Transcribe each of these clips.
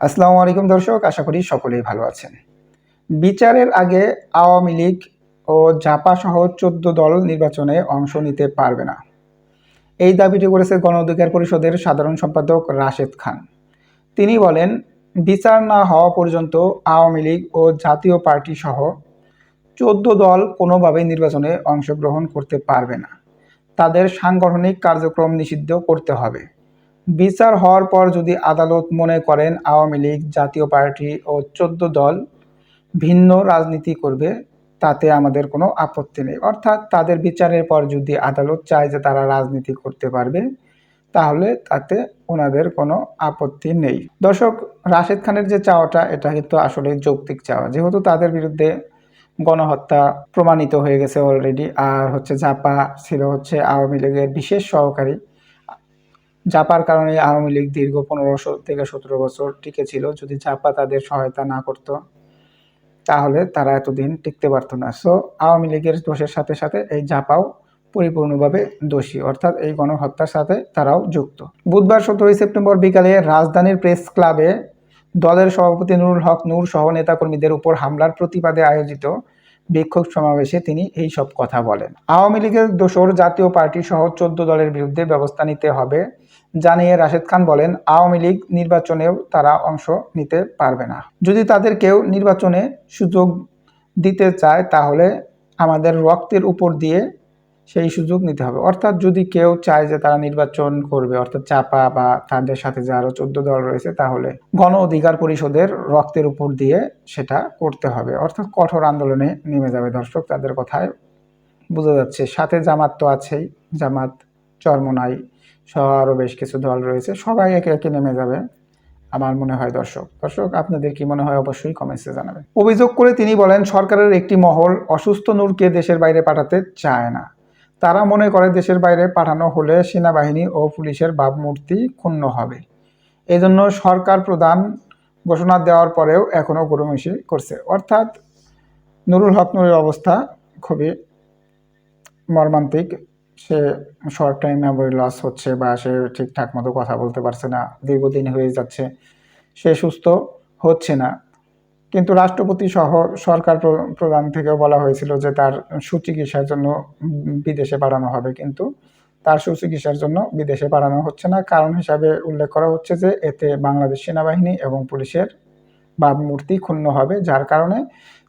আসসালামু আলাইকুম দর্শক, আশা করি সকলেই ভালো আছেন। বিচারের আগে আওয়ামী লীগ ও জাপা সহ চোদ্দ দল নির্বাচনে অংশ নিতে পারবে না। এই দাবিটি করেছে গণ অধিকার পরিষদের সাধারণ সম্পাদক রাশেদ খান। তিনি বলেন, বিচার না হওয়া পর্যন্ত আওয়ামী লীগ ও জাতীয় পার্টি সহ চোদ্দ দল কোনোভাবেই নির্বাচনে অংশগ্রহণ করতে পারবে না। তাদের সাংগঠনিক কার্যক্রম নিষিদ্ধ করতে হবে। বিচার হওয়ার পর যদি আদালত মনে করেন আওয়ামী লীগ, জাতীয় পার্টি ও চোদ্দ দল ভিন্ন রাজনীতি করবে, তাতে আমাদের কোনো আপত্তি নেই। অর্থাৎ তাদের বিচারের পর যদি আদালত চায় যে তারা রাজনীতি করতে পারবে, তাহলে তাতে ওনাদের কোনো আপত্তি নেই। দর্শক, রাশেদ খানের যে চাওয়াটা, এটা কিন্তু আসলে যৌক্তিক চাওয়া। যেহেতু তাদের বিরুদ্ধে গণহত্যা প্রমাণিত হয়ে গেছে অলরেডি আর হচ্ছে জাপা ছিল হচ্ছে আওয়ামী লীগের বিশেষ সহকারী জাপার কারণে আওয়ামী লীগ দীর্ঘ পনেরোশো থেকে সতেরো বছর টিকে ছিল। যদি জাপা তাদের সহায়তা না করতো, তাহলে তারা এতদিন টিকতে পারতো না। সো আওয়ামী লীগের দোষের সাথে সাথে এই জাপাও পরিপূর্ণভাবে দোষী। অর্থাৎ এই গণহত্যার সাথে তারাও যুক্ত। বুধবার সতেরোই সেপ্টেম্বর বিকালে রাজধানীর প্রেস ক্লাবে দলের সভাপতি নুরুল হক নূর সহ নেতাকর্মীদের উপর হামলার প্রতিবাদে আয়োজিত বিক্ষোভ সমাবেশে তিনি এই সব কথা বলেন। আওয়ামী লীগের দোসর জাতীয় পার্টি সহ চোদ্দ দলের বিরুদ্ধে ব্যবস্থা নিতে হবে জানিয়ে রাশেদ খান বলেন, আওয়ামী লীগ নির্বাচনেও তারা অংশ নিতে পারবে না। যদি তাদের কেউ নির্বাচনে সুযোগ দিতে চায় তাহলে আমাদের রক্তের উপর দিয়ে সেই সুযোগ নিতে হবে। অর্থাৎ যদি কেউ চায় যে তারা নির্বাচন করবে, অর্থাৎ চাপা বা তাদের সাথে যে আরও চোদ্দ দল রয়েছে, তাহলে গণ অধিকার পরিষদের রক্তের উপর দিয়ে সেটা করতে হবে। অর্থাৎ কঠোর আন্দোলনে নেমে যাবে দর্শক, তাদের কথায় বোঝা যাচ্ছে। সাথে জামাত তো আছেই, জামাত চরমনাই সহ আরও বেশ কিছু দল রয়েছে, সবাই একে একে নেমে যাবে আমার মনে হয় দর্শক। দর্শক, আপনাদের কি মনে হয় অবশ্যই কমেন্টসে জানাবেন। অভিযোগ করে তিনি বলেন, সরকারের একটি মহল অসুস্থ নূরকে দেশের বাইরে পাঠাতে চায় না। তারা মনে করে দেশের বাইরে পাঠানো হলে সেনাবাহিনী ও পুলিশের ভাবমূর্তি ক্ষুণ্ণ হবে। এজন্য সরকার প্রধান ঘোষণা দেওয়ার পরেও এখনও গরুমিশি করছে। অর্থাৎ নুরুল হক নুরের অবস্থা খুবই মর্মান্তিক। সে শর্ট টাইম মেমোরি লস হচ্ছে বা সে ঠিকঠাক মতো কথা বলতে পারছে না। দীর্ঘদিন হয়ে যাচ্ছে। সে সুস্থ হচ্ছে না। কিন্তু রাষ্ট্রপতি সহ সরকার প্র- প্রধান থেকেও বলা হয়েছিল যে তার সুচিকিৎসার জন্য বিদেশে পাঠানো হবে। কিন্তু তার সুচিকিৎসার জন্য বিদেশে পাঠানো হচ্ছে না। কারণ হিসাবে উল্লেখ করা হচ্ছে যে এতে বাংলাদেশ সেনাবাহিনী এবং পুলিশের ভাবমূর্তি ক্ষুণ্ণ হবে, যার কারণে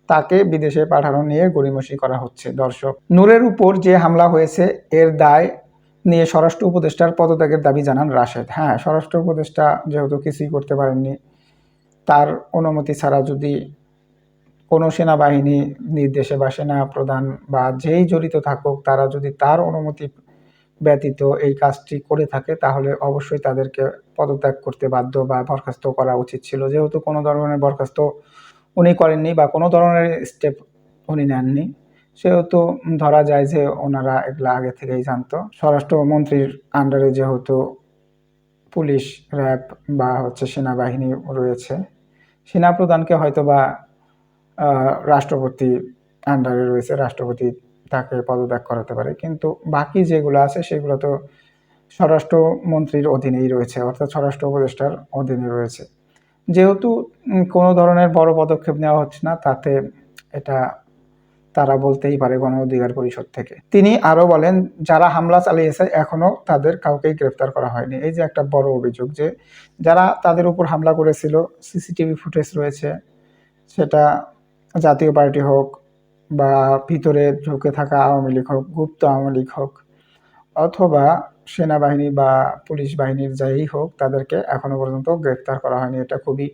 তাকে বিদেশে পাঠানো নিয়ে গড়িমসি করা হচ্ছে। দর্শক, নূরের উপর যে হামলা হয়েছে, এর দায় নিয়ে স্বরাষ্ট্র উপদেষ্টার পদত্যাগের দাবি জানান রাশেদ। হ্যাঁ স্বরাষ্ট্র উপদেষ্টা যেহেতু কিছুই করতে পারেননি তার অনুমতি ছাড়া যদি কোনো সেনাবাহিনী নির্দেশে বা সেনা প্রধান বা যেই জড়িত থাকুক, তারা যদি তার অনুমতি ব্যতীত এই কাজটি করে থাকে, তাহলে অবশ্যই তাদেরকে পদত্যাগ করতে বাধ্য বা বরখাস্ত করা উচিত ছিল। যেহেতু কোনো ধরনের বরখাস্ত উনি করেননি বা কোনো ধরনের স্টেপ উনি নেননি, সেহেতু ধরা যায় যে ওনারা এগুলো আগে থেকেই জানতো। স্বরাষ্ট্রমন্ত্রীর আন্ডারে যেহেতু পুলিশ, র্যাব বা হচ্ছে সেনাবাহিনী রয়েছে। সেনা প্রধানকে হয়তো বা রাষ্ট্রপতি আন্ডারে রয়েছে, রাষ্ট্রপতি তাকে পদত্যাগ করাতে পারে। কিন্তু বাকি যেগুলো আছে, সেগুলো তো স্বরাষ্ট্রমন্ত্রীর অধীনেই রয়েছে, অর্থাৎ স্বরাষ্ট্র উপদেষ্টার অধীনে রয়েছে। যেহেতু কোনো ধরনের বড় পদক্ষেপ নেওয়া হচ্ছে না, তাতে এটা তারা বলতেই পারে গণ অধিকার পরিষদ থেকে। তিনি আরও বলেন, যারা হামলা চালিয়েছে, এখনও তাদের কাউকেই গ্রেফতার করা হয়নি। এই যে একটা বড় অভিযোগ যে যারা তাদের উপর হামলা করেছিল, সিসিটিভি ফুটেজ রয়েছে, সেটা জাতীয় পার্টি হোক বা ভিতরে ঢুকে থাকা আওয়ামী লীগ হোক, গুপ্ত আওয়ামী লীগ হোক, অথবা সেনাবাহিনী বা পুলিশ বাহিনীর যাই হোক, তাদেরকে এখনও পর্যন্ত গ্রেফতার করা হয়নি। এটা খুবই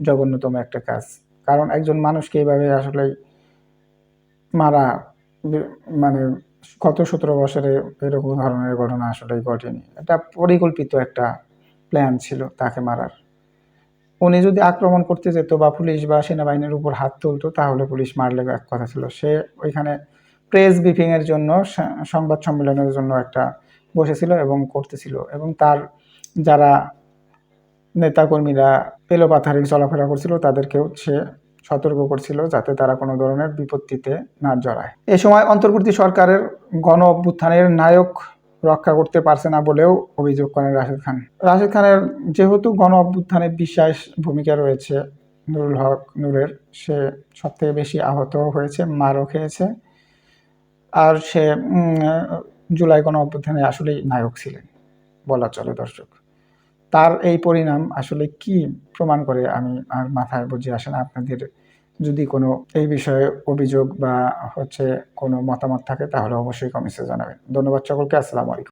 জঘন্যতম একটা কাজ। কারণ একজন মানুষকে এইভাবে আসলে মারা মানে গত সতেরো বছরে এরকম ধরনের ঘটনা আসলে ঘটেনি। এটা পরিকল্পিত একটা প্ল্যান ছিল তাকে মারার। উনি যদি আক্রমণ করতে যেত বা পুলিশ বা সেনাবাহিনীর উপর হাত তুলতো, তাহলে পুলিশ মারলে এক কথা ছিল। সে ওইখানে প্রেস ব্রিফিং এর জন্য সংবাদ সম্মেলনের জন্য একটা বসেছিল এবং করতেছিল। এবং তার যারা নেতাকর্মীরা এলোপাথারি চলাফেরা করছিল, তাদেরকেও সে সতর্ক করছিল যাতে তারা কোনো ধরনের বিপত্তিতে না জড়ায়। এ সময় অন্তর্বর্তী সরকারের গণ অভ্যুত্থানের নায়ক রক্ষা করতে পারছে না বলেও অভিযোগ করেন রাশেদ খান। রাশেদ খানের যেহেতু গণ অভ্যুত্থানে বিশ্বাস ভূমিকা রয়েছে, নুরুল হক নূরের, সে সব থেকে বেশি আহত হয়েছে, মারও খেয়েছে, আর সে জুলাই গণ অভ্যুত্থানে আসলেই নায়ক ছিলেন বলা চলে দর্শক। তার এই পরিণাম আসলে কি প্রমাণ করে আমি আর মাথায় বুঝে আসে না? আপনাদের যদি কোনো এই বিষয়ে অভিযোগ বা হচ্ছে কোনো মতামত থাকে তাহলে অবশ্যই কমেন্টসে জানাবেন। ধন্যবাদ সকলকে, আসসালামু আলাইকুম।